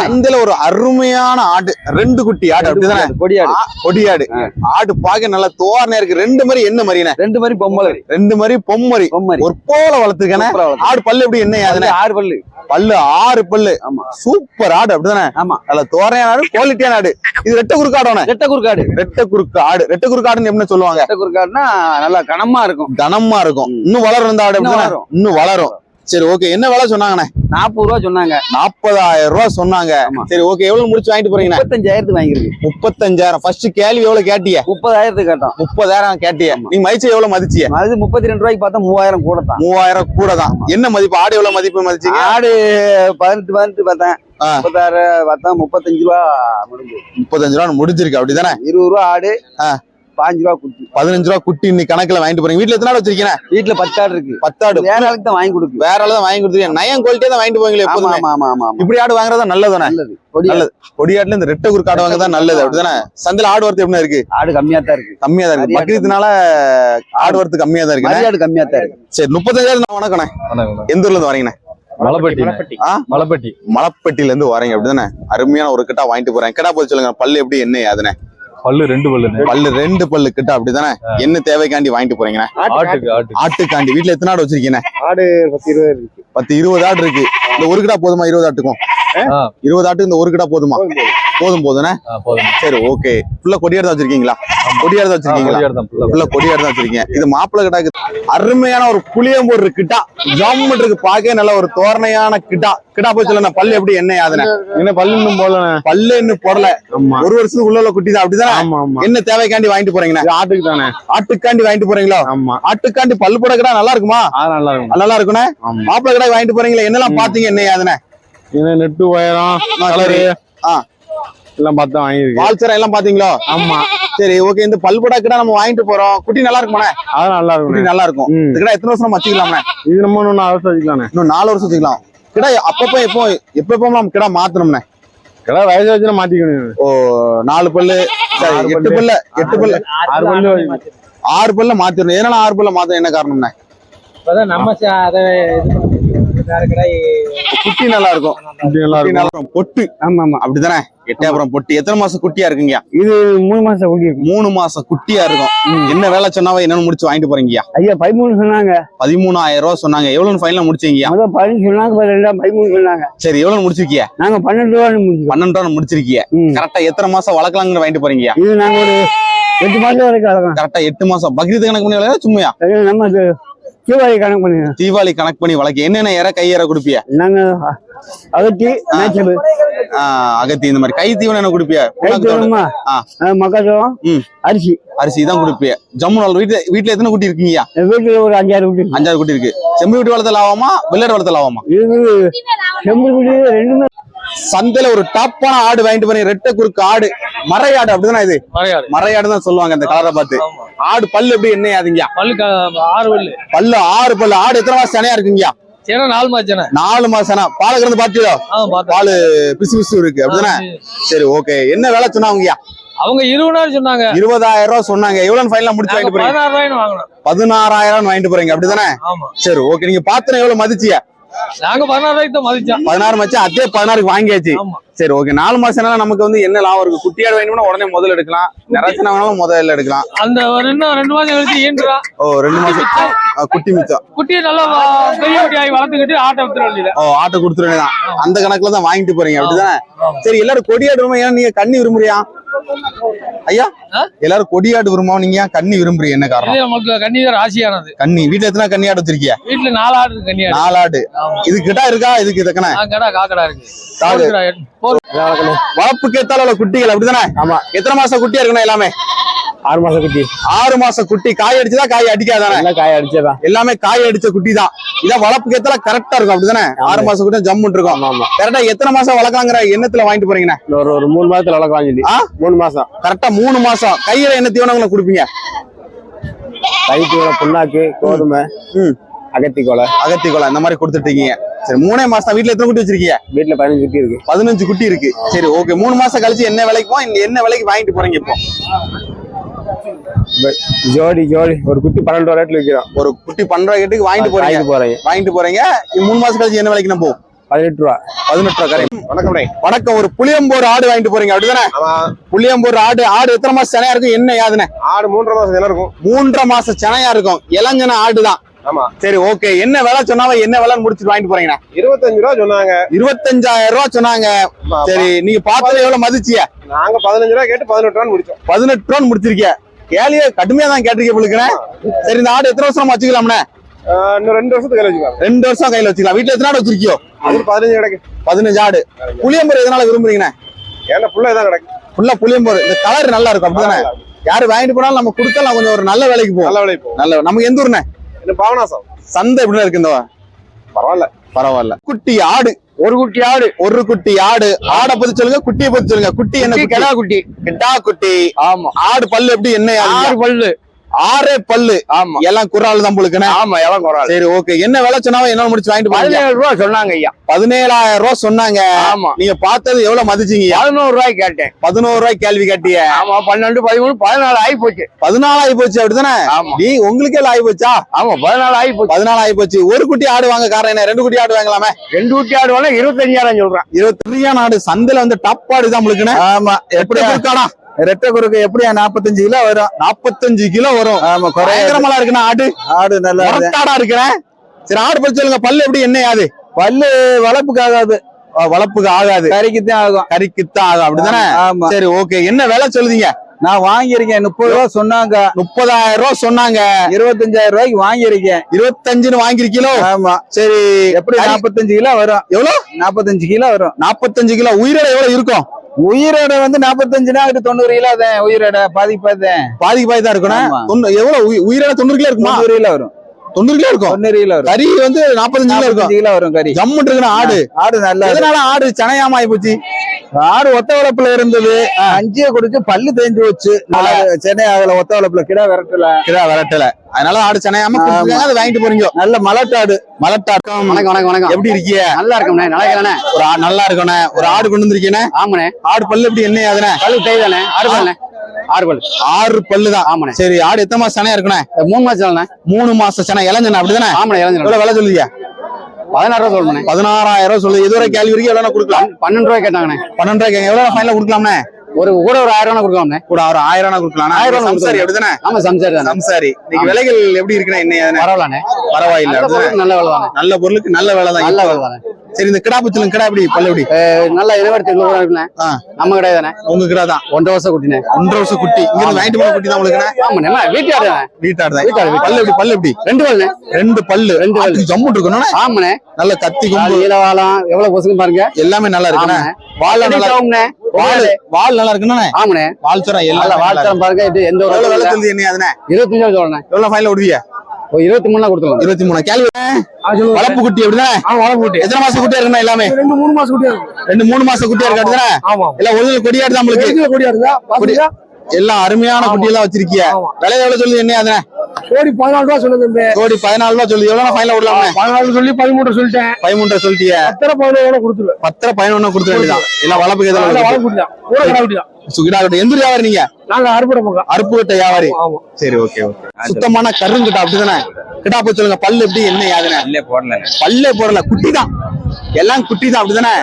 சந்தையில ஒரு அருமையான ஆடு. ரெண்டு குட்டி ஆடு அப்படிதானே? கொடியாடு. கொடியாடு ஆடு பாக்க நல்லா தோரணையா இருக்கு. ரெண்டு மாதிரி என்ன மரியாதை ரெண்டு மாதிரி பொம்பளை ரெண்டு மாதிரி பொம்மரி. பொம்மரி. ஒரு போல வளர்த்துருக்கானே. ஆடு பல்லு எப்படி என்ன அதுல ஆறு பல்லு. பல்லு ஆறு பல்லு. ஆமா. சூப்பர் ஆடு அப்படிதானே? ஆமா. நல்ல தோரையான ஆடு குவாலிட்டியான ஆடு. இது ரெட்ட குறுக்கு ஆடோனே ரெட்டை குறுக்காடு ரெட்ட குறுக்கு ஆடு. ரெட்ட குறுக்கு ஆடுன்னு எப்படி சொல்லுவாங்க? ரெட்டை குறுக்காடுனா நல்லா கனமா இருக்கும். கனமா இருக்கும். இன்னும் வளரும் இந்த ஆடு அப்படிதானே. இன்னும் வளரும். சரி ஓகே என்ன விலை சொன்னாங்கண்ணே? நாற்பது ரூபா சொன்னாங்க. நாற்பதாயிரம் ரூபாய் சொன்னாங்க. சரி ஓகே எவ்வளவு முடிச்சு வாங்கிட்டு போறீங்கண்ணே? முப்பத்தஞ்சாயிரத்துக்கு வாங்கியிருக்கு. முப்பத்தஞ்சாயிரம். ஃபர்ஸ்ட் கேள்வி எவ்வளவு கேட்டிய? முப்பதாயிரத்துக்கு கேட்டோம். முப்பதாயிரம் கேட்டிய. ஆமா. நீ மதிச்சு எவ்வளவு மதிச்சிய? அது முப்பத்தி ரெண்டு ரூபாய்க்கு பார்த்தா மூவாயிரம் கூட தான். மூவாயிரம் கூட தான். என்ன மதிப்பு? ஆடு எவ்வளவு மதிப்பு மதிச்சீங்க? ஆடு பதினெட்டு பதினெட்டு பார்த்தேன். முப்பத்தாறு பார்த்தா முப்பத்தஞ்சு ரூபா முடிஞ்சு முப்பத்தஞ்சு ரூபா முடிஞ்சிருக்கு. அப்படிதானே? இருபது ரூபா ஆடு. பாஞ்சு ரூபா குட்டி பதினஞ்சு ரூபா குட்டி இன்னைக்கு கணக்குல வாங்கிட்டு போறீங்க. வீட்டுல எத்தனை ஆடு வச்சிருக்கீங்க? வீட்டுல பத்து ஆடு இருக்கு. பத்தாடு வேற ஆளுக்கு தான் வாங்கி கொடுக்கு. வேற ஆளு தான் வாங்கி கொடுத்துருக்கீங்க. நயம் குவாலிட்டியா தான் வாங்கிட்டு போவீங்களே ஆமா எப்போதுமே. ஆமா ஆமா ஆமா இப்படி ஆடு வாங்குறதா நல்லதானே நல்லது. நல்லது. கொடியாட்டுல இந்த ரெட்டை குறுக்கு ஆடு வாங்குறதா நல்லது. அப்படிதானே? சந்தையில ஆடு வரத்து எப்படி இருக்கு? ஆடு கம்மியா தான் இருக்கு. கம்மியா தான் இருக்கு. பக்ரீத்னால ஆடு வரத்து கம்மியா தான் இருக்கு மரியாடு கம்மியா தான் இருக்கு. சரி முப்பத்தஞ்சாயிரம் நான் வணக்கண்ணே. எந்த ஊர்ல இருந்து வரீங்கண்ணே? மலைப்பட்டி? மலைப்பட்டி. மலப்பட்டில இருந்து வரீங்க. அப்படிதானே? அருமையான ஒரு கிட்டா வாங்கிட்டு போறேன். கிட்டா போய் சொல்லுங்க. பல்லு எப்படி என்ன அதுனே பல்லு ரெண்டு பல்லுன்னு பல்லு ரெண்டு பல்லு கிட்ட அப்படிதானே? என்ன தேவைக்காண்டி வாங்கிட்டு போறீங்கண்ணே? ஆட்டுக்கு ஆட்டுக்கு ஆட்டுக்காண்டி. வீட்டுல எத்தனை ஆடு வச்சிருக்கீங்க ஆடு பத்து இருபது இருக்கு. பத்து இருபது ஆடு இருக்கு. இந்த ஒரு கிடா போதுமா? இருபது ஆட்டுக்கும். இருபது ஆட்டுக்கு இந்த ஒரு கிடா போதுமா. போதும் போதுனே ஆ, போதும். சரி ஓகே ஃபுல்லா கொடியாடு தான் வச்சிருக்கீங்களா? கொடியாடு தான் வச்சிருக்கீங்களா. ஃபுல்லா கொடியாடு தான் வச்சிருக்கீங்க. இது மாப்பிள்ளை கிட்டாக்கு அருமையான ஒரு புளியம்பூர் கிட்டா. ஜம்முன்னு இருக்கு பாக்க நல்ல ஒரு தோரணையான கிட்டா. கிட்டா போய் சொல்லுங்க பல்லு எப்படி என்ன ஆகுதுன்னு என்ன பல்லு இன்னும் போல பல்லு இன்னும் போடல. ஒரு வருஷத்துக்கு உள்ள குட்டி தான். அப்படிதானே? ஆமா ஆமா. என்ன தேவைக்காண்டி வாங்கிட்டு போறீங்கண்ணே? ஆட்டுக்கு தானே. ஆட்டுக்காண்டி வாங்கிட்டு போறீங்களா? ஆமா. ஆட்டுக்காண்டி பல்லு போட கிடா நல்லா இருக்குமா? நல்லா இருக்கும். நல்லா இருக்குண்ணே? மாப்பிள்ளை கிடா வாங்கிட்டு போறீங்களா என்னெல்லாம் பாத்தீங்க என்ன ஆகுதுண்ணே நெட்டு உயரம் கலரு சரி. எல்லாம் பார்த்தா வாங்கியிருக்கு வால்சரம் எல்லாம் பாத்தீங்களா ஆமா. சரி ஓகே இந்த பல்புடா கிட்ட நம்ம வாங்கிட்டு போறோம். குட்டி நல்லா இருக்குமாண்ணே? அது நல்லா குட்டி இருக்கும் நல்லா இருக்கும். இந்த கிட்ட எத்தனை வருஷம் நம்ம வச்சுக்கலாமே இது நம்ம ஒண்ணு அவசரம் வச்சுக்கலானே இன்னும் நாலு வருஷம் வச்சுக்கலாம். கிடா அப்பப்போ எப்போ எப்பப்போ நம்ம கிடா மாத்தணும்னே கிடா வயசு வச்சுனா மாத்திக்கணும் ஓ நாலு பல்லு. எட்டு பல்லு. எட்டு பல்லு. ஆறு பல்லு. ஆறு பல்ல மாத்திரணும். எதனால ஆறு பல்ல மாத்தணும்? என்ன காரணம்ண்ணே? நம்ம குட்டி நல்லா இருக்கும் குட்டி நல்லா பொட்டு. ஆமா ஆமா அப்படிதானே எட்டயபுரம் பொட்டு. எத்தனை மாசம் குட்டியா இருக்குங்கய்யா? இது மூணு மாசம் குடி இருக்கும் மூணு மாசம் குட்டியா இருக்கும். என்ன வேலை சொன்னாவோ என்னன்னு முடிச்சு வாங்கிட்டு போறீங்கய்யா? ஐயா பதிமூணு சொன்னாங்க. பதிமூணாயிரம் ரூபாய் சொன்னாங்க. எவ்வளவு ஃபைனல் முடிச்சீங்கய்யா? முதல் பதினஞ்சு சொன்னாங்க ரெண்டாம் பதிமூணு சொன்னாங்க. சரி எவ்வளவு முடிச்சிருக்கிய? நாங்க பன்னெண்டு ரூபா முடிச்சோம் பன்னெண்டு ரூபா முடிச்சிருக்கிய. கரெக்டா எத்தனை மாசம் வளர்க்கலாங்கன்னு வாங்கிட்டு போறீங்கய்யா? இது நாங்க ஒரு எட்டு மாசம் வரைக்கும் கரெக்டா எட்டு மாசம். பக்ரீத் கணக்கு பண்ணி வளர்க்க சும்மையா நம்ம இது தீபாவளி கணக்கு பண்ணிடுறோம் தீபாவளி கணக்கு பண்ணி வளர்க்க என்னென்ன இற கை இற குடுப்பிய? நாங்க அகத்தி மேய்ச்சல். அகத்தி இந்த மாதிரி. கை தீவனம் என்ன குடுப்பிய. மக்காச்சோளம். அரிசி. அரிசி தான் குடுப்பிய? ஜம்மு நாள் வீட்டுல வீட்டுல எத்தனை குட்டி இருக்கீங்கய்யா? எங்க வீட்டுல ஒரு அஞ்சாறு குட்டி இருக்கு. அஞ்சாறு குட்டி இருக்கு. செம்பு வீட்டு வளர்த்த லாபமா? வெள்ளாடு வளர்த்த லாபமா? இது செம்பு குட்டி ரெண்டுமே சந்தையில ஒரு டாப்பான ஆடு வாங்கிட்டு போறீங்க. ரெட்டை குறுக்கு ஆடு. மறையாடு அப்படிதானே இது? மறையாடு. தான் சொல்லுவாங்க இந்த கலரை பார்த்து. ஆடு பல்லு எப்படி என்ன ஆகுதுங்கய்யா பல்லு ஆறு பல்லு. பல்லு ஆறு பல்லு. ஆடு எத்தனை மாசம் சனையா இருக்குங்கய்யா? சேனா நாலு மாச்சேன நாலு மாசம் பால் கறந்து பால் பிசு பிசு இருக்கு. அப்படிதானே? சரி. ஓகே என்ன வேலை சொன்னாங்கய்யா? அவங்க இருபதாயிரம் சொன்னாங்க. இருபதாயிரம் ரூபாய் சொன்னாங்க. எவ்வளவு ஃபைனல் முடிச்சு வாங்கிட்டு போறீங்க? பதினாறாயிரம் வாங்கிட்டு போறீங்க. அப்படிதானே? சரி ஓகே நீங்க பாத்திரம் எவ்வளவு மதிச்சியா நாங்க பதினாறு தான் மதிச்சோம். பதினாறு மச்சு அதே பதினாறுக்கு வாங்கியாச்சு. ஆமா. சரி ஓகே நாலு மாசம்னா நமக்கு வந்து என்ன லாபம் இருக்கு? குட்டியாடு வேணும்னா உடனே முதல்ல எடுக்கலாம். நிறச்சினா வேணாலும் முதல்ல எடுக்கலாம். அந்த இன்னும் ரெண்டு மாசம் கழிச்சு ஈன்றா ஓ ரெண்டு மாசம். குட்டி மிச்சம். குட்டியை நல்லா பெரிய குட்டி ஆகி வளர்த்துக்கிட்டு ஆட்டை வேண்டியது ஓ ஆட்டை கொடுத்துருவே தான் அந்த கணக்குல தான் வாங்கிட்டு போறீங்க அப்படிதானே? சரி எல்லாரும் கொடியாடு விரும்ப ஏன் நீங்க கண்ணி விரும்புறியா? ஐயா? எல்லாரும் கொடியாடு விரும்புவோம் நீங்க கண்ணி விரும்புறீங்க? என்ன காரணம்? நமக்கு கன்னியார் ராசியானது கண்ணி. வீட்டுல எத்தனை கன்னியாடு வச்சிருக்கியா? வீட்டுல நாலு ஆடு இருக்கு கன்னியாடு. நாலாடு இது கிட்டா இருக்கா? இதுக்கு தக்கன? ஆ, கடா காக்கடா இருக்கு. வளர்ப்புக்கு ஏத்தால குட்டிகள் அப்படிதானே? ஆமா. எத்தனை மாசம் குட்டியா இருக்கணும் எல்லாமே? ஆறு மாசம் குட்டி. ஆறு மாசம் குட்டி. காய் அடிச்சுதா காய் அடிக்காதானே? காய அடிச்சதா? எல்லாமே காய் அடிச்ச குட்டி தான் இதான் வளர்ப்புக்கு ஏத்தால கரெக்டா இருக்கும் அப்படிதானே? ஆறு மாசம் குட்டி ஜம்முன் இருக்கும். ஆமா கரெக்டா எத்தனை மாசம் வளர்க்கலாங்கிற எண்ணத்துல வாங்கிட்டு போறீங்கண்ணே? இந்த ஒரு ஒரு மூணு மாசத்துல வளர்க்கலாம் சொல்லி? மூணு மாசம். கரெக்டா மூணு மாசம். கையில என்ன தீவனங்களை கொடுப்பீங்க? கைத்தீவன புண்ணாக்கு கோதுமை. அகத்தி கொலை அகத்தி கொலை இந்த மாதிரி கொடுத்துட்டு இருக்கீங்க. சரி மூணே மாசம் வீட்டுல எத்தனை குட்டி வச்சிருக்கீங்க? வீட்டுல பதினஞ்சு குட்டி இருக்கு. பதினஞ்சு குட்டி இருக்கு. சரி ஓகே மூணு மாசம் கழிச்சு என்ன விலைக்கு போ, என்ன விலைக்கு வாங்கிட்டு போறீங்க இப்போ? ப- ஜோடி ஜோடி. ஒரு குட்டி பன்னெண்டு ரூபா ரேட்ல விற்கிறோம் ஒரு குட்டி பன்னெண்டு ரூபாய்க்கு வாங்கிட்டு போறீங்க. வாங்கிட்டு போறீங்க. வாங்கிட்டு போறீங்க. மூணு மாசம் கழிச்சு என்ன விலைக்கு நம்ம போகும் பதினெட்டு ரூபா. பதினெட்டு ரூபா கரை. வணக்கம் வணக்கம். ஒரு புளியம்போர் ஆடு வாங்கிட்டு போறீங்க. அப்படிதானே? ஆமா. புளியம்போர் ஆடு ஆடு எத்தனை மாசம் செனையா இருக்கும்? என்ன யாதுனே? ஆடு மூன்றரை மாசம் தினம் இருக்கும். மூன்றரை மாசம் செனையா இருக்கும். இளஞ்சன ஆடுதான். ஆமா. சரி ஓகே என்ன விலை சொன்னாலும் என்ன விலைன்னு முடிச்சுட்டு வாங்கிட்டு போறீங்கண்ணே? இருபத்தஞ்சு ரூபா சொன்னாங்க. இருபத்தஞ்சாயிரம் ரூபா சொன்னாங்க. சரி நீங்க பார்த்தது எவ்வளவு மதிச்சிய? நாங்க பதினஞ்சு ரூபா கேட்டு பதினெட்டு ரூபா முடிச்சோம். பதினெட்டு ரூபா முடிச்சிருக்கிய. கேலிய கடுமையா தான் கேட்டிருக்கீங்க புழுக்குண்ணே சரி இந்த ஆடு எத்தனை வருஷம் வச்சுக்கலாம்ண்ணே? இன்னும் ரெண்டு வருஷத்துக்கு கையில வச்சுக்கலாம். ரெண்டு வருஷம் கையில வச்சுக்கலாம். வீட்டுல எத்தனை ஆடு வச்சிருக்கியோ? அது பதினஞ்சு கிடக்கு. பதினஞ்சு ஆடு. புளியம்பூர் எதனால விரும்புறீங்கண்ணே? ஏன்னா புள்ள தான் கிடக்கு. ஃபுல்லா புளியம்பூர். இந்த கலர் நல்லா இருக்கும் அப்படிதானே? யாரு வாங்கிட்டு போனாலும் நம்ம கொடுத்தா கொஞ்சம் ஒரு நல்ல வேலைக்கு போவோம். நல்ல விலை போகும் நல்ல நமக்கு எந்த ஊர்ண்ணே? இன்னும் பாவனாசம் சந்தை எப்படி இருக்கு இந்த பரவாயில்ல. பரவாயில்ல. குட்டி ஆடு. ஒரு குட்டி ஆடு. ஒரு குட்டி ஆடு. ஆடை பத்தி சொல்லுங்க குட்டியை பத்தி சொல்லுங்க. குட்டி என்ன கிடா குட்டி. கிட்டா குட்டி. ஆமா. ஆடு பல்லு எப்படி என்ன ஆறு பல்லு. ஆறே பல்லு. ஆமா. எல்லாம் தான் உங்களுக்கு ஆமா எல்லாம் குறால். சரி ஓகே என்ன விலை சொன்னாலும் என்ன முடிச்சு வாங்கிட்டு போறீங்க? ரூபா சொன்னாங்க ஐயா. பதினேழாயிரம் ரூபாய் சொன்னாங்க. ஆமா. நீங்க பார்த்தது எவ்வளவு மதிச்சீங்க? பதினோரு ரூபாய் கேட்டேன். பதினோரு ரூபாய் கேள்வி கேட்டிய. ஆமா பன்னெண்டு பதிமூணு பதினாலு ஆகி போச்சு. பதினாலு ஆகி போச்சு அப்படிதானே? ஆமா. நீ உங்களுக்கே ஆகி போச்சா? ஆமா பதினாலு ஆகி போச்சு. பதினாலு ஆகி போச்சு. ஒரு குட்டி ஆடு வாங்க காரணம் என்ன? ரெண்டு குட்டி ஆடு வாங்கலாமே? ரெண்டு ஊட்டி ஆடு வேணா இருபத்தஞ்சாயிரம் சொல்றேன். இருபத்தி நாடு சந்தையில வந்து டப் ஆடு தான் ஆமா. எப்படி இருக்காடா ரெட்டை குறுக்கு எப்படியா நாற்பத்தஞ்சு கிலோ வரும். நாற்பத்தஞ்சு கிலோ வரும். ஆமா குறைய பயங்கரமா இருக்குண்ணா ஆடு. ஆடு நல்லா. முரட்டாடா இருக்கிறேன் சரி ஆடு பத்தி சொல்லுங்க. பல்லு எப்படி என்ன ஆகுது பல்லு வளர்ப்புக்கு ஆகாது. வளர்ப்புக்கு ஆகாது. கறிக்கு தான் ஆகும். கறிக்குத்தான் ஆகும். அப்படிதானே? ஆமா சரி ஓகே. என்ன விலை சொல்லுதீங்க? நான் வாங்கியிருக்கேன். முப்பது ரூபா சொன்னாங்க. முப்பதாயிரம் ரூபாய் சொன்னாங்க. இருபத்தஞ்சாயிரம் ரூபாய்க்கு வாங்கியிருக்கேன். இருபத்தஞ்சுன்னு வாங்கிருக்கீங்களோ ஆமா. சரி எப்படி நாற்பத்தஞ்சு கிலோ வரும்? எவ்வளவு நாற்பத்தஞ்சு கிலோ வரும். நாற்பத்தஞ்சு கிலோ. உயிரோட எவ்வளவு இருக்கும்? உயிரோட வந்து நாற்பத்தஞ்சுனா அது தொண்ணூறு கிலோ தான் உயிரோட பாதி பாதி பாதிக்கு பாதி தான் இருக்கணும். எவ்வளவு உயி- உயிரோட தொண்ணூறு கிலோ இருக்குமா? தொண்ணூறு கிலோ வரும். தொண்ணூறு கிலோ இருக்கும். தொண்ணூறு கிலோ வரும். கறி வந்து நாற்பத்தஞ்சு கிலோ இருக்கும். நாற்பத்தஞ்சு கிலோ வரும் கறி. ஜம்முட்டு இருக்குன்னு ஆடு. ஆடு நல்லா இருக்கு. எதனால ஆடு? சனையாம ஆயி போச்சு. ஆடு ஒத்த வளப்புல இருந்தது. அஞ்சிய குடிச்சு பல்லு தேஞ்சு வச்சு சென்னை ஆகல ஒத்த வளப்புல கிடா விரட்டல. கிடா விரட்டல. அதனால ஆடு கொடுத்துருக்காங்க, அதை வாங்கிட்டு போறீங்க. நல்ல மலட்டாடு. மலட்டாட்டம் வணக்கம் வணக்கம் வணக்கம். எப்படி இருக்கீங்க நல்லா இருக்கோம்ண்ணே நல்லா இருக்கண்ணே. ஒரு நல்லா இருக்கண்ணே. ஒரு ஆடு கொண்டு வந்திருக்கீங்க ஆமாண்ணே. ஆடு பல்லு எப்படி என்ன ஆகுதுண்ணே? பல்லு தேய்தானே ஆறு பல்லுண்ணே. ஆறு பல்லு. ஆறு பல்லு தான் ஆமாண்ணே. சரி ஆடு எத்தனை மாசம் சனையா இருக்குண்ணே? மூணு மாசம் மூணு மாசம் சனை இளஞ்சனை அப்படிதானே? ஆமாண்ணே இளஞ்சல் எவ்வளவு விலை சொல்லுங்க பதினாறு ரூபா சொல்லணுண்ணே பதினாறாயிரம் ரூபாய் சொல்லுது இதுவரை கேள்வி வரைக்கும் எவ்வளவு கொடுக்கலாம்? பன்னெண்டு ரூபாய் கேட்டாங்கண்ணே. பன்னெண்டு ரூபாய்க்கு எவ்வளவு ஃபைனல் கொடுக்கலாம்ண்ணே? ஒரு கூட ஒரு ஆயிரம் ரூபா கொடுக்கலாம்ண்ணே. கூட ஒரு ஆயிரம் ரூபாய் கொடுக்கலாம் ஆயிரம் ரூபாய் சம்சாரி அப்படிதானே ஆமா சம்சாரி தானே. சம்சாரி. இன்னைக்கு விலைகள் எப்படி இருக்குண்ணே என்ன பரவாயில்லண்ணே. பரவாயில்ல. நல்ல வேலை நல்ல பொருளுக்கு நல்ல வேலை தான். நல்ல வேலை தானே. சரி இந்த கிடா பச்சலும் கிடா எப்படி? பல்லு நல்ல கூட இருக்குண்ணே. ஆ. நம்ம கிடையாது தானே. உங்க கிடா தான்? ஒன்றரை வருஷம் குட்டினே ஒன்றரை வருஷம் குட்டி. இங்க வாங்கிட்டு போன குட்டி தான் உங்களுக்கு ஆமாண்ணே என்ன வீட்டாடு வீட்டாடு தான். வீட்டாடு. பல்லு எப்படி பல்லு எப்படி? ரெண்டு பல்லுண்ணே. ரெண்டு பல்லு. ரெண்டு பல்லு. ஜம்மு இருக்கணும் ஆமாண்ணே. நல்ல கத்தி கொம்பு. நீலவாளம் எவ்வளவு பொசுக்கு பாருங்க. எல்லாமே நல்லா இருக்குண்ணே. வால் நல்லா. ஆகும்ண்ணே வால் வால் நல்லா இருக்குண்ணே. ஆமாண்ணே. வால் சரம் நல்ல எல்லாம் வாழ்த்தரம் பாருங்க எந்த ஒரு எவ்வளவு விலை. சொல்லுது என்ன அதுனே இருபத்தஞ்சு ரூபா சொல்லணும் எவ்வளவு ஃபைனல் ஒரு இருபத்தி மூணு கொடுத்துருவோம் இருபத்தி மூணு. கேள்வி வளர்ப்பு குட்டி அப்படிதானே எத்தனை மாசம் குட்டியா இருக்குண்ணா எல்லாமே? ரெண்டு மூணு மாசம் குட்டியா இருக்கு. ரெண்டு மூணு மாசம் குட்டியா இருக்கு அப்படிதானே ஆமா எல்லாம் ஒரிஜினல் கொடியாடு தான் உங்களுக்கு? கொடியா இருந்தா பாத்தீங்களா? எல்லாம் அருமையான குட்டி எல்லாம் வச்சிருக்கீங்க ஆமா. விலை எவ்வளவு சொல்லுது என்ன அதுனே? கோடி பதினாலு ரூபா சொன்னது தம்பி. கோடி பதினாலு ரூபா சொல்லுது எவ்வளவு ஃபைனல் விடலாமே? பதினாலு சொல்லி பதிமூன்று சொல்லிட்டேன். பதிமூன்றரை சொல்லிட்டிய. பத்தரை பதினோட கொடுத்துருவேன் பத்தரை பதினொன்னு கொடுத்துட வேண்டியதான் எல்லாம் வளர்ப்புக்கு எதாவது வள குட்டி தான் கூட கடை குட்டி தான் சுகிடா கட்டு எந்த வியாபாரி நீங்க? நாங்க அறுபடை பக்கம். அறுப்பு கட்ட வியாபாரி. சரி ஓகே ஓகே சுத்தமான கருங்கிட்டா அப்படிதானே? கிட்டா போய் சொல்லுங்க. பல்லு எப்படி என்ன யாதுனே? பல்லே போடல. குட்டி தான் எல்லாம் குட்டி தான் அப்படிதானே?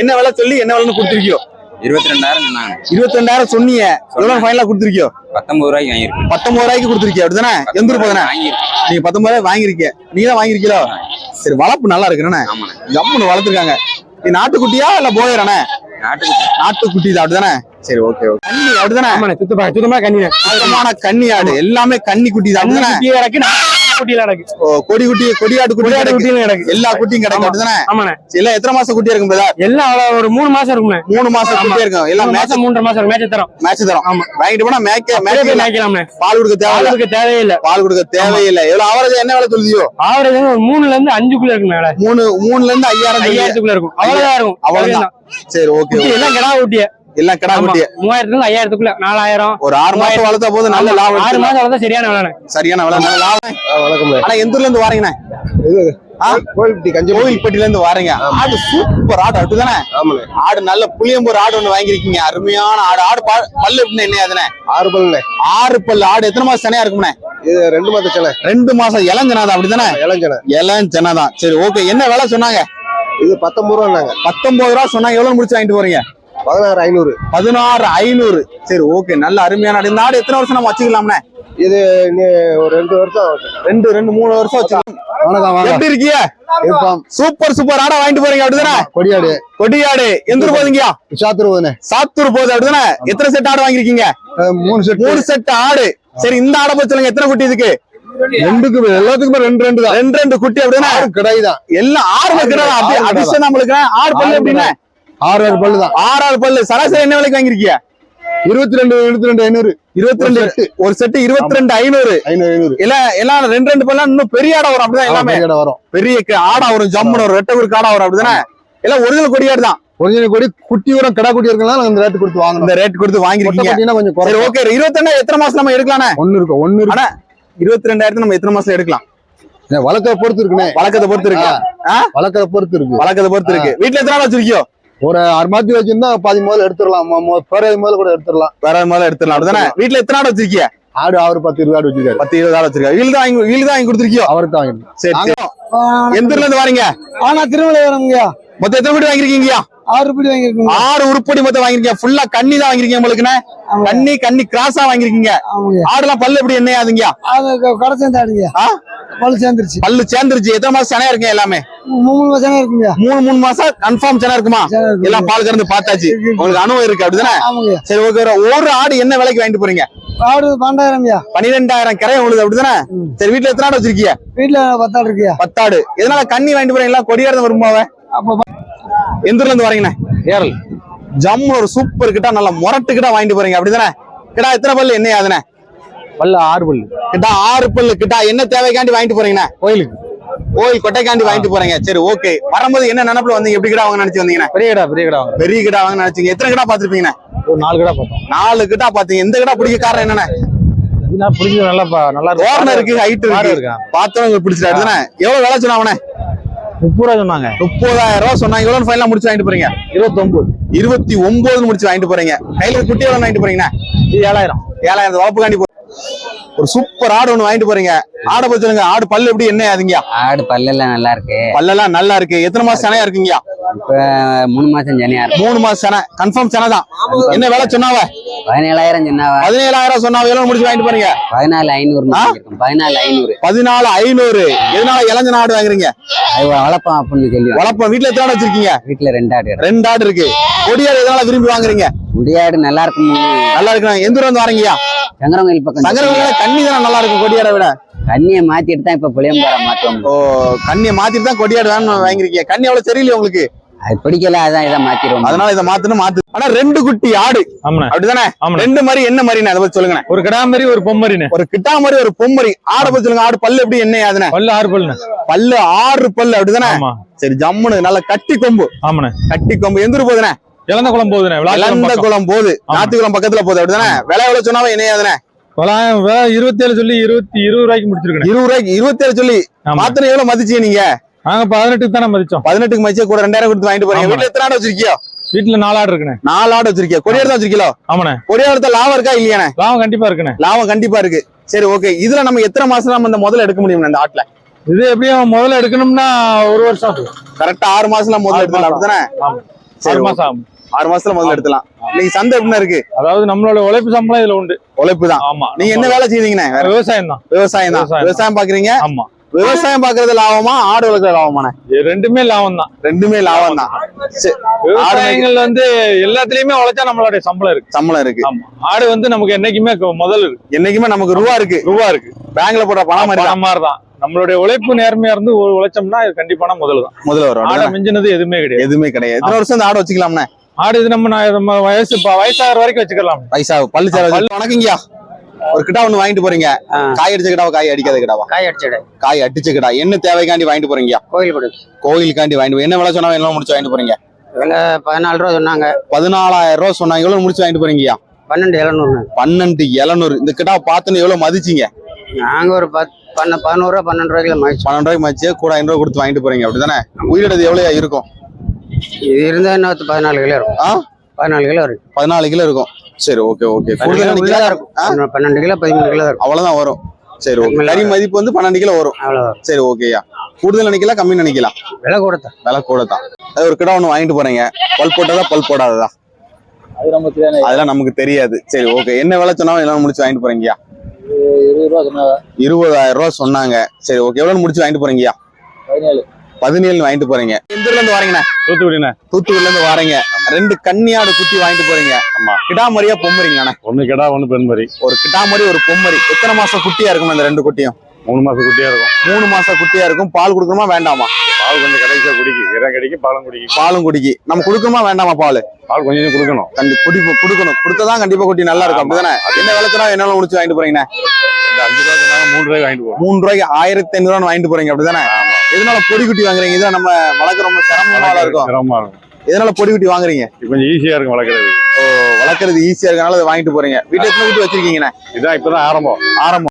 என்ன விலை சொல்லி என்ன விலைன்னு கொடுத்துருக்கியோ? இருபத்தி ரெண்டாயிரம் சொன்னாங்க. இருபத்தி ரெண்டாயிரம் சொன்னீங்க. எவ்வளவு ஃபைனலா கொடுத்துருக்கியோ? பத்தொன்பது ரூபாய்க்கு வாங்கியிருக்கேன் பத்தொன்பது ரூபாய்க்கு கொடுத்துருக்கிய? அப்படிதானே? எந்த போதானே வாங்கியிருக்கேன் நீங்க பத்தொன்பது ரூபாய் வாங்கிருக்கீங்க நீங்க தான் வாங்கிருக்கீங்களோ சரி வளர்ப்பு நல்லா இருக்குண்ணே. ஆமாண்ணே. ஜம்முன்னு வளர்த்துருக்காங்க. நீ நாட்டுக்குட்டியா இல்ல போயறானே நாட்டுக்கு நாட்டுக்குட்டி. தான் அப்படிதானே? சரி ஓகே ஓகே கன்னி அப்படிதானே? சுத்தமா கண்ணி சுத்தமான கன்னி ஆடு எல்லாமே கன்னி குட்டி தான் கிடக்கு கிடக்கு. ஓ, கொடி குட்டி கொடியாடு குட்டி கொடியாடு கிடக்கு. குட்டியும் கிடக்கு. எல்லா குட்டியும் கிடக்கும் அப்படிதானே? ஆமாண்ணே. எல்லாம் எத்தனை மாசம் குட்டியா இருக்கும் எல்லாம் அவ்வளவு ஒரு மூணு மாசம் இருக்கும்ண்ணே. மூணு மாசம் குட்டியா இருக்கும். எல்லாம் மேட்ச் மூன்றரை மாசம் மேட்ச் தரோம். மேட்ச் தரும். ஆமா. வாங்கிட்டு போனா மேய்க்க மேய்க்க மேய்க்கலாம்ண்ணே பால் கொடுக்க தேவையில்ல. ஆளுக்கு தேவையில்லை. பால் கொடுக்க தேவையில்லை. எவ்வளவு அவரேஜ் என்ன விலை சொல்லுதியோ? ஆவரேஜ் ஒரு மூணுல இருந்து அஞ்சுக்குள்ள இருக்கு மேல மூணு மூணுல இருந்து ஐயாயிரம். ஐயாயிரத்துக்குள்ள இருக்கும். அவ்வளவுதான் இருக்கும். அவ்வளவுதான். சரி ஓகே எல்லாம் கிடா குட்டிய. எல்லாம் கிடா குட்டி. மூவாயிரத்துல இருந்து ஐயாயிரத்துக்குள்ள நாலாயிரம். ஒரு ஆறு மாசம் வளர்த்தா போதும் நல்ல லாபம் ஆறு. மாசம் வளர்த்தா சரியான வேலை சரியான விலை நல்ல லாபம். வணக்கம் ஆனா எந்த ஊர்ல இருந்து வாரீங்கண்ணே? ஆ? கோயில்பட்டி கஞ்சி கோவில்பட்டில இருந்து வாரீங்க ஆடு சூப்பர் ஆடு அப்படிதானே ஆடு நல்ல புளியம்பூர் ஆடு ஒண்ணு வாங்கிருக்கீங்க அருமையான ஆடு. ஆடு பா- பல்லு எப்படின்னு என்ன அதுனே ஆறு பல்லுண்ணே. ஆறு பல்லு. ஆடு எத்தனை மாசம் சனையா இருக்கும்ண்ணே? இது ரெண்டு மாதம் சென்னை ரெண்டு மாசம். இளஞ்சனாதான் அப்படிதானே? இளஞ்சனை. இளஞ்சனாதான் சரி ஓகே என்ன விலை சொன்னாங்க? இது பத்தொன்பது ரூபாங்க பத்தொன்பது ரூபா சொன்னா எவ்வளவு முடிச்சு வாங்கிட்டு போறீங்க? பதினாறு ஐநூறு. பதினாறு ஐநூறு. சரி ஓகே நல்ல அருமையான ஆடு. இந்த ஆடு எத்தனை வருஷம் நம்ம வச்சுக்கலாம்ண்ணே? இது ஒரு ரெண்டு வருஷம். ரெண்டு ரெண்டு மூணு வருஷம் வச்சுக்கலாம் வணக்கம் எப்படி சூப்பர் சூப்பர் ஆடா வாங்கிட்டு போறீங்க அப்படிதானே? கொடியாடு கொடியாடு எந்த ஊர் போதீங்கயா சாத்துருவதுனே சாத்தூர் போகுது அப்படிதானே? எத்தனை செட் ஆடு வாங்கிருக்கீங்க மூணு செட் மூணு செட் ஆடு. சரி இந்த ஆடை பத்தி சொல்லுங்க எத்தனை குட்டி இதுக்கு? ரெண்டுக்கு எல்லாத்துக்குமே ரெண்டு ரெண்டு தான். ரெண்டு ரெண்டு குட்டி அப்படிதானே? கிடையாது எல்லாம் ஆறு ஆறு அதிர்ஷ்டம் நம்மளுக்கு ஆறு பல்லு ஆறு ஆறு பல்லு தான். ஆறு ஆறு பல்லு. சராசரி என்ன விலைக்கு வாங்கிருக்கீங்க இருபத்தி ரெண்டு இருபத்தி ரெண்டு ஐநூறு இருபத்தி ரெண்டு ஒரு செட்டு இருபத்தி ரெண்டு ஐநூறு. ஐநூறு ஐநூறு. இல்ல எல்லாம் ரெண்டு ரெண்டு பல்லா இன்னும் பெரிய ஆடா வரும். அப்படிதான் எல்லாமே. கடை வரும். பெரிய ஆடா வரும். ஜம்முன்னு ஒரு ரெட்டை ஒரு காடா வரும். அப்படிதானே? எல்லாம் ஒரிஜினல் கொடியாடு தான். ஒரிஜினல் கொடி குட்டி உரம் கடா குட்டி இருக்கலாம் இந்த ரேட்டு கொடுத்து வாங்கணும் இந்த ரேட் கொடுத்து வாங்கிருக்கீங்க கொஞ்சம் சரி குறையும் ஓகே இருபத்தி எத்தனை மாசம் நம்ம எடுக்கலாம்ண்ணே? ஒண்ணு இருக்கும் ஒண்ணு இருக்கு ஆனா இருபத்தி ரெண்டாயிரத்து நம்ம எத்தனை மாசம் எடுக்கலாம்? வளர்க்கற பொறுத்து இருக்குண்ணே. வழக்கத்தை பொறுத்து இருக்கு? வளர்க்கற பொறுத்து இருக்கு. வழக்கத்தை பொறுத்து இருக்கு. வீட்டுல எத்தனை வச்சிருக்கியோ? ஒரு ஆறு மாத்தி வச்சிருந்தா பாதி முதல்ல எடுத்துடலாம். பேராது முதல்ல கூட எடுத்துடலாம். வேற முதல்ல எடுத்துடலாம். அப்படிதானே? வீட்டுல எத்தனை நாள் வச்சிருக்கிய? ஆடு அவர் பத்து இருபது ஆடு வச்சிருக்காரு. பத்து இருபது ஆள் வச்சிருக்கா வீடு தான் வீடு தான் வாங்கி கொடுத்துருக்கியோ? அவருக்கு தான் வாங்கிருக்கோம். சரி சரி. எந்த ஊர்ல இருந்து வாரீங்க? ஆனா திருமலைவரம்யா மொத்தம் எத்தனை குட்டி வாங்கிருக்கீங்கயா ஆறு படி வாங்கியிருக்கோங்க. ஆறு உருப்படி மொத்தம் வாங்கிருக்கீங்க ஃபுல்லா கண்ணி தான் வாங்கிருக்கீங்க உங்களுக்குண்ணே கண்ணி கண்ணி கிராஸா வாங்கிருக்கீங்க ஆடுலாம் பல்லு எப்படி என்ன ஆகுதுங்க கடை சேர்ந்தாடுங்க? பழு சேர்ந்துருச்சு. பல்லு சேர்ந்துருச்சு. எத்தனை மாசம் சனையா இருக்குங்க எல்லாமே? மூணு வருஷம் இருக்குங்க. மூணு மூணு மாசம் கன்ஃபார்ம் சனை இருக்குமா. எல்லாம் பால் கறந்து பார்த்தாச்சு. உங்களுக்கு அனுபவம் இருக்கு அப்படிதானே? சரி ஓகே ஒரு ஆடு என்ன விலைக்கு வாங்கிட்டு போறீங்க? ஆடு பன்னெண்டாயிரம்யா பன்னிரெண்டாயிரம் கிரையம் உங்களுக்கு அப்படிதானே? சரி வீட்டுல எத்தனை ஆடு வச்சிருக்கீங்க? வீட்டுல பத்தாடு இருக்கியா பத்தாடு. எதனால கண்ணி வாங்கிட்டு போறீங்களா கொடியாரத விரும்பாவ அப்ப எந்த இருந்து வரீங்கண்ணே? ஏரல் ஜம்மு ஒரு சூப்பர் கிட்ட நல்ல முரட்டு கிட்ட வாங்கிட்டு போறீங்க. அப்படிதானே? கிட்டா எத்தனை பல்லு? என்ன ஆகுதுண்ணே? பல்லு ஆறு பல்லு. கிட்டா ஆறு பல்லு. கிட்டா என்ன தேவைக்காண்டி வாங்கிட்டு போறீங்கண்ணே? கோயிலுக்கு. கோயில் கொட்டைக்காண்டி வாங்கிட்டு போறீங்க. சரி ஓகே வரும்போது என்ன நினைப்புல வந்தீங்க எப்படி கிடா வாங்க நினைச்சு வந்தீங்கண்ணே? பெரிய கடை பெரிய கடை வாங்க பெரிய கிடா வாங்க நினைச்சீங்க. எத்தனை கிடா பாத்திருப்பீங்கண்ணே ஒரு நாலு கடை பார்த்தோம். நாலு கிட்டா பாத்தீங்க எந்த கிடா பிடிக்க காரணம் என்னண்ணே? பிடிச்சது நல்லா இருக்கு ஹைட் இருக்கு. பார்த்தவங்க பிடிச்சிட்டாரு தானே எவ்வளவு வேலை சொன்னாவனே முப்பது ரூபா சொன்னாங்க. முப்பதாயிரம் ரூபாய் சொன்னாங்க. எவ்வளவு ஃபைனலா முடிச்சு வாங்கிட்டு போறீங்க? இருபத்தொன்பது இருபத்தி ஒன்பது முடிச்சு வாங்கிட்டு போறீங்க. கையில குட்டி எவ்வளவு வாங்கிட்டு போறீங்கண்ணே? இது ஏழாயிரம். ஏழாயிரம் வளர்ப்பு காண்டி ஒரு சூப்பர் ஆடு ஒண்ணு வாங்கிட்டு போறீங்க. ஆடை பத்தி சொல்லுங்க. ஆடு பல்லு எப்படி என்ன ஆகுதுங்க ஆடு பல்லெல்லாம் நல்லா இருக்கு. பல்லெல்லாம் நல்லா இருக்கு. எத்தனை மாசம் சனையா இருக்குங்க இப்ப மூணு மாசம் இருக்கு. மூணு மாசம் சனை கன்ஃபார்ம் சனை தான். என்ன விலை சொன்னாவ? பதினேழாயிரம் சொன்னாவா. பதினேழாயிரம் சொன்னாவ. எவ்வளவு முடிச்சு வாங்கிட்டு போறீங்க? பதினாலு ஐநூறு? பதினாலு ஐநூறு. பதினாலு ஐநூறு. எதனால இளஞ்சன ஆடு வாங்குறீங்க? வளர்ப்போம் அப்படின்னு சொல்லி வளர்ப்போம். வீட்டுல எத்தனை ஆடு வச்சிருக்கீங்க? வீட்டுல ரெண்டு ஆடு. ரெண்டு ஆடு இருக்கு. கொடியாடு எதனால விரும்பி வாங்குறீங்க? முடியாடு நல்லா இருக்கும் நல்லா இருக்கு எந்த ஊர்ல இருந்து வரீங்கயா சங்கரங்கோயில் பக்கம் சங்கரவங்க கண்ணி தானே நல்லா இருக்கும் கொடியாடை விட? கண்ணியை மாத்திட்டு தான் இப்ப புளியம்பாறை மாத்துவோம் ஓ கண்ணியை மாத்திட்டு தான் கொடியாடு வேணும் வாங்கிருக்கீங்க கண்ணி அவ்வளவு தெரியலையே உங்களுக்கு? அது பிடிக்கல அதான் இதை மாத்திடுவோம் அதனால இதை மாத்துன்னு மாத்து. ஆனா ரெண்டு குட்டி ஆடு. அப்படிதானே? ரெண்டு மாதிரி என்ன மாதிரிண்ணே அதை பத்தி சொல்லுங்க ஒரு கிடா மாதிரி ஒரு பொம்மரிண்ணே ஒரு கிட்டா மாதிரி ஒரு பொம்மரி ஆடை பத்தி சொல்லுங்க. ஆடு பல்லு எப்படி என்ன ஆகுதுண்ணே பல்லு ஆறு பல்லுண்ணே. பல்லு ஆறு பல்லு அப்படிதானே? சரி ஜம்முன்னு நல்ல கட்டி கொம்பு. ஆமாண்ணே. கட்டி கொம்பு. எந்த ஊர் போகுதுண்ணே? இளந்த குளம் போகுதுண்ணே. இளந்த குளம் போகுது. நாத்துக்குளம் பக்கத்துல போகுது அப்படிதானே? விலை எவ்வளவு சொன்னாவே என்ன ஆகுதுண்ணே விளாயம் இருபத்தேழு சொல்லி இருபத்தி இருபது ரூபாய்க்கு முடிச்சிருக்கேன். இருபது ரூபாய்க்கு இருபத்தேழு சொல்லி ஆமா. மாத்திரம் எவ்வளவு மதிச்சீங்க நீங்க? நாங்க பதினெட்டுக்கு தானே மதிச்சோம். பதினெட்டுக்கு மதிச்சு கூட ரெண்டாயிரம் கொடுத்து வாங்கிட்டு போறீங்க. வீட்டுல எத்தனை ஆடு வச்சிருக்கியோ? வீட்டுல நாலு ஆடு இருக்குண்ணே. நாலு ஆடு வச்சிருக்கியா? கொடியாடு தான் வச்சிருக்கீங்களோ? ஆமாண்ணே. கொடியாடு லாபம் இருக்கா இல்லையாண்ணே? லாபம் கண்டிப்பா இருக்குண்ணே. லாபம் கண்டிப்பா இருக்கு. சரி ஓகே இதுல நம்ம எத்தனை மாசம் நம்ம இந்த முதல்ல எடுக்க முடியும் இந்த ஆட்டுல? இது எப்படியும் முதல்ல எடுக்கணும்னா ஒரு வருஷம். கரெக்டா ஆறு மாசத்துல முதல்ல மாசம். அப்படிதானே ஆமா. சரி மாசம் ஆகும். ஆறு மாசத்துல முதல்ல எடுத்துலாம். இன்னைக்கு சந்தை எப்படின்னா இருக்கு? அதாவது நம்மளோட உழைப்பு சம்பளம் இதுல உண்டு. உழைப்பு தான். ஆமா நீங்க என்ன வேலை செய்வீங்கண்ணே? விவசாயம் தான். விவசாயம் தான். விவசாயம் பாக்குறீங்க? ஆமா. விவசாயம் பாக்குறது லாபமா? ஆடு வளர்க்கறது லாபமாண்ணே? ரெண்டுமே லாபம் தான். ரெண்டுமே லாபம் தான். விவசாயங்கள் வந்து எல்லாத்துலயுமே உழைச்சா நம்மளுடைய சம்பளம் இருக்கு. சம்பளம் இருக்கு. ஆடு வந்து நமக்கு என்னைக்குமே முதல் இருக்கு. என்னைக்குமே நமக்கு ரூபா இருக்கு. ரூபா இருக்கு. பேங்க்ல போடுற பணம் மாதிரி தான் பணம் மாதிரி தான். நம்மளுடைய உழைப்பு நேர்மையா இருந்து உழைச்சோம்னா இது கண்டிப்பான முதல் தான். முதல்ல வரும். ஆடை? மிஞ்சினது எதுவுமே கிடையாது. எதுவுமே கிடையாது. எத்தனை வருஷம் இந்த ஆடு வச்சுக்கலாம்ண்ணே? ஆடு இது நம்ம நம்ம வயசு வயசாகிற வரைக்கும் வச்சுக்கலாம். பைசா பல்லு சேர வணக்கங்கய்யா. ஒரு கிட்டா ஒண்ணு வாங்கிட்டு போறீங்க. காய் அடிச்ச கிடாவா காய் அடிக்காத கிடாவா? காய் அடிச்சடை காய் அடிச்ச கிடா. என்ன தேவைக்காண்டி வாங்கிட்டு போறீங்க கோயில் கோயிலுக்காண்டி வாங்கிட்டு என்ன விலை சொன்னா என்ன முடிச்சு வாங்கிட்டு போறீங்க? பதினாலு ரூபா சொன்னாங்க. பதினாலாயிரம் ரூபாய் சொன்னாங்க. எவ்வளவு முடிச்சு வாங்கிட்டு போறீங்கய்யா? பன்னெண்டு எழுநூறு பன்னெண்டு எழுநூறு. இந்த கிட்டா பார்த்துன்னு எவ்வளவு மதிச்சீங்க? நாங்க ஒரு பத் பண்ண பதினோரு ரூபா பன்னெண்டு மதிச்சோம். பன்னெண்டு ரூபாய்க்கு மதிச்சு கூட ஐநூறு கொடுத்து வாங்கிட்டு போறீங்க. அப்படிதானே? உயிரிழது எவ்வளவு இருக்கும்? இது இருந்தா இன்னொரு பதினாலு கிலோ இருக்கும். ஆ? பதினாலு கிலோ இருக்கு. பதினாலு கிலோ இருக்கும். சரி ஓகே ஓகே பன்னெண்டு கிலோ உள்ளதா இருக்கும் பன்னெண்டு கிலோ பதிமூணு கிலோ இருக்கும். அவ்வளவுதான் வரும். சரி ஓகே கறி மதிப்பு வந்து பன்னெண்டு கிலோ வரும். சரி ஓகேயா கூடுதல் நினைக்கலாம் கம்மி நினைக்கலாம். விலை கொடுத்தா விலை கூட தான் அது ஒரு கிடா ஒன்று வாங்கிட்டு போறீங்க. பல் போட்டதா பல் போடாததா? அதெல்லாம் நமக்கு தெரியாது. சரி ஓகே என்ன விலை சொன்னாலும் எல்லாம் முடிச்சு வாங்கிட்டு போறீங்கயா ரூபா இருபதாயிரம் ரூபாய் சொன்னாங்க. சரி ஓகே எவ்வளவு முடிச்சு வாங்கிட்டு போறீங்கயா பதினேழு. பதினேழு வாங்கிட்டு போறீங்க. எந்த ஊர்ல இருந்து வாரீங்கண்ணா? தூத்துக்குடிண்ணே. தூத்துக்குடில இருந்து வாரீங்க. ரெண்டு கன்னியாடு குட்டி வாங்கிட்டு போறீங்க. ஆமா. கிடாமரியா பொம்மரிங்கண்ணா ஒண்ணு கிடா ஒண்ணு பெண்மரி ஒரு கிடாமரி ஒரு பொம்மரி. எத்தனை மாசம் குட்டியா இருக்கும் இந்த ரெண்டு குட்டியும்? மூணு மாசம் குட்டியா இருக்கும். மூணு மாசம் குட்டியா இருக்கும். பால் கொடுக்கணுமா வேண்டாமா? பால் கொஞ்சம் கடைசியா குடிக்கு. இறை கடிக்கு பாலும் குடிக்கும். பாலும் குடிக்கி. நம்ம கொடுக்கணுமா வேண்டாமா பால்? பால் கொஞ்சம் கொடுக்கணும். கண்டி குடி கொடுக்கணும். கொடுத்ததான் கண்டிப்பா குட்டி நல்லா இருக்கும். அப்படிதானே? என்ன விளக்குனா என்னால முடிச்சு வாங்கிட்டு போறீங்கண்ணா? மூணு ரூபாய்க்கு வாங்கிட்டு போவோம் மூணு ரூபாய்க்கு ஆயிரத்தி ஐநூறு வாங்கிட்டு போறீங்க. அப்படிதானே? எதனால பொடி குட்டி வாங்குறீங்க? இதான் நம்ம வளர்க்க ரொம்ப சிரமமா இருக்கும். சிரமமா இருக்கும். எதனால பொடி குட்டி வாங்குறீங்க? கொஞ்சம் ஈஸியா இருக்கும் வளர்க்கறது வளர்க்கறது ஈஸியா இருக்கனால அதை வாங்கிட்டு போறீங்க. வீட்டுல எத்தனை குட்டி வச்சிருக்கீங்கண்ணே? இதான் இப்பதான் ஆரம்பம். ஆரம்பம்.